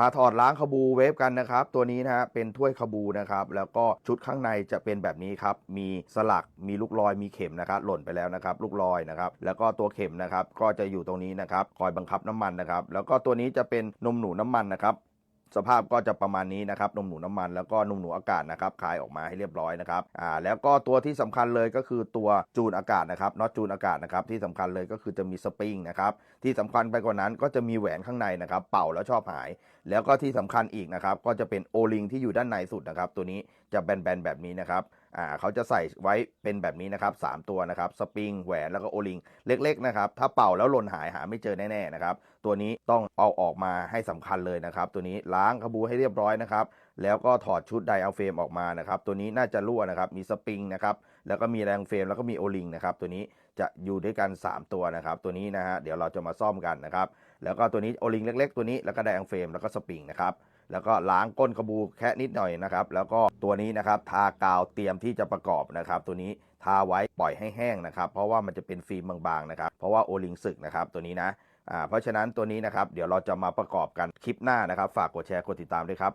มาถอดล้างขบูเวฟกันนะครับ ตัวนี้นะฮะเป็นถ้วยขบูนะครับ แล้วก็ชุดข้างในจะเป็นแบบนี้ครับ มีสลักมีลูกลอยมีเข็มนะครับ หล่นไปแล้วนะครับ ลูกลอยนะครับ แล้วก็ตัวเข็มนะครับก็จะอยู่ตรงนี้นะครับ คอยบังคับน้ำมันนะครับ แล้วก็ตัวนี้จะเป็นนมหนูน้ำมันนะครับ สภาพก็จะประมาณนี้นะครับนมหนูน้ำมันแล้วก็นมหนูอากาศนะครับคายออกมาให้เรียบร้อยนะครับอ่าแล้วก็ตัวที่สำคัญเลยก็คือตัวจูนอากาศนะครับน็อตจูนอากาศนะครับที่สำคัญเลยก็คือจะมีสปริงนะครับที่สำคัญไปกว่านั้นก็จะมีแหวนข้างในนะครับเป่าแล้วชอบหาย แล้วก็ที่สำคัญอีกนะครับก็จะเป็นโอลิงที่อยู่ด้านในสุดนะครับตัวนี้จะแบนๆแบบนี้นะครับ อ่าเขาจะใส่ไว้เป็นแบบนี้นะครับสามตัวนะครับสปริงแหวนแล้วก็โอลิงเล็ก ๆ นะครับ ถ้าเป่าแล้วหล่นหายหาไม่เจอแน่ๆนะครับ ตัวนี้ต้องเอาออกมาให้สำคัญเลยนะครับ ตัวนี้ล้างขบูให้เรียบร้อยนะครับ แล้วก็ถอดชุดไดอะเฟรมออกมานะครับ ตัวนี้น่าจะรั่วนะครับ มีสปริงนะครับ แล้วก็มีแรงเฟรมแล้วก็มีโอลิงนะครับ ตัวนี้จะอยู่ด้วยกัน 3 ตัวนะครับ ตัวนี้นะฮะเดี๋ยวเราจะมาซ่อมกันนะครับ แล้วก็ตัวนี้โอลิงเล็ก ๆ ตัวนี้แล้วก็ไดอะเฟรมแล้วก็สปริงนะครับ แล้วก็ล้างก้นกระบูแค่นิดหน่อยนะครับ แล้วก็ตัวนี้นะครับทากาวเตรียมที่จะประกอบนะครับ ตัวนี้ทาไว้ปล่อยให้แห้งนะครับ เพราะว่ามันจะเป็นฟิล์มบางๆนะครับ เพราะว่าโอลิงสึกนะครับตัวนี้นะอ่าเพราะฉะนั้นตัวนี้นะครับเดี๋ยวเราจะมาประกอบกันคลิปหน้านะครับ ฝากกดแชร์กดติดตามด้วยครับ